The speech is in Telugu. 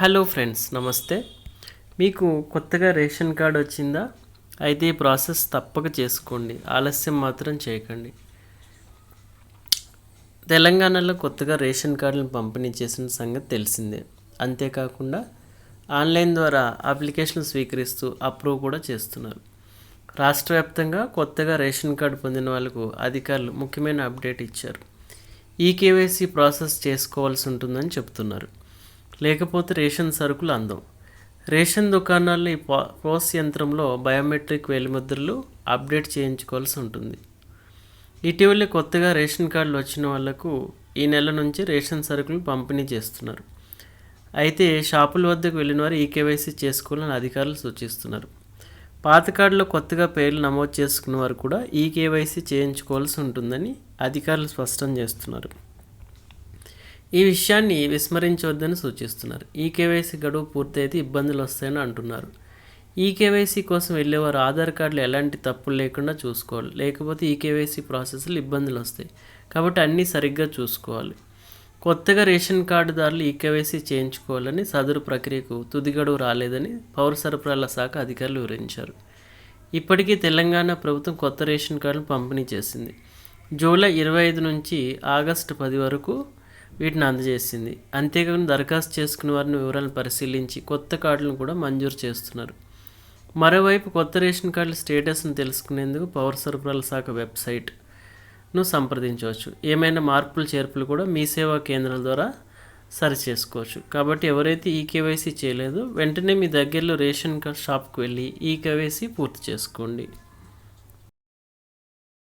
హలో ఫ్రెండ్స్ నమస్తే. మీకు కొత్తగా రేషన్ కార్డ్ వచ్చిందా? అయితే ఈ ప్రాసెస్ తప్పక చేసుకోండి. ఆలస్యం మాత్రం చేయకండి. తెలంగాణలో కొత్తగా రేషన్ కార్డులను పంపిణీ చేసిన సంగతి తెలిసిందే. అంతేకాకుండా ఆన్లైన్ ద్వారా అప్లికేషన్ స్వీకరిస్తూ అప్రూవ్ కూడా చేస్తున్నారు. రాష్ట్ర వ్యాప్తంగా కొత్తగా రేషన్ కార్డు పొందిన వాళ్ళకు అధికారులు ముఖ్యమైన అప్డేట్ ఇచ్చారు. ఈ కేవైసీ ప్రాసెస్ చేసుకోవాల్సి ఉంటుందని చెప్తున్నారు. లేకపోతే రేషన్ సరుకులు అందం. రేషన్ దుకాణాల్లో ఈ పోస్ యంత్రంలో బయోమెట్రిక్ వేలిముద్రలు అప్డేట్ చేయించుకోవాల్సి ఉంటుంది. ఇటీవలే కొత్తగా రేషన్ కార్డులు వచ్చిన వాళ్ళకు ఈ నెల నుంచి రేషన్ సరుకులు పంపిణీ చేస్తున్నారు. అయితే షాపుల వద్దకు వెళ్ళిన వారు ఈ కేవైసీ చేసుకోవాలని అధికారులు సూచిస్తున్నారు. పాత కార్డులో కొత్తగా పేర్లు నమోదు చేసుకున్న వారు కూడా ఈ కేవైసీ చేయించుకోవాల్సి ఉంటుందని అధికారులు స్పష్టం చేస్తున్నారు. ఈ విషయాన్ని విస్మరించవద్దని సూచిస్తున్నారు. ఈ కేవైసీ గడువు పూర్తయితే ఇబ్బందులు వస్తాయని అంటున్నారు. ఈ కేవైసీ కోసం వెళ్ళేవారు ఆధార్ కార్డులు ఎలాంటి తప్పులు లేకుండా చూసుకోవాలి. లేకపోతే ఈ కేవైసీ ప్రాసెస్లో ఇబ్బందులు వస్తాయి. కాబట్టి అన్నీ సరిగ్గా చూసుకోవాలి. కొత్తగా రేషన్ కార్డుదారులు ఈ కేవైసీ చేయించుకోవాలని సదరు ప్రక్రియకు తుది గడువు రాలేదని పౌర సరఫరాల శాఖ అధికారులు వివరించారు. ఇప్పటికీ తెలంగాణ ప్రభుత్వం కొత్త రేషన్ కార్డులు పంపిణీ చేసింది. జూలై ఇరవై ఐదు నుంచి ఆగస్టు పది వరకు వీటిని అందజేసింది. అంతేకాకుండా దరఖాస్తు చేసుకున్న వారిని వివరాలను పరిశీలించి కొత్త కార్డులను కూడా మంజూరు చేస్తున్నారు. మరోవైపు కొత్త రేషన్ కార్డుల స్టేటస్ను తెలుసుకునేందుకు పౌర సరఫరాల శాఖ వెబ్సైట్ను సంప్రదించవచ్చు. ఏమైనా మార్పులు చేర్పులు కూడా మీ సేవా కేంద్రాల ద్వారా సరి చేసుకోవచ్చు కాబట్టి ఎవరైతే ఈ కేవైసీ చేయలేదో వెంటనే మీ దగ్గరలో రేషన్ కార్డ్ షాప్కి వెళ్ళి ఈ కేవైసీ పూర్తి చేసుకోండి.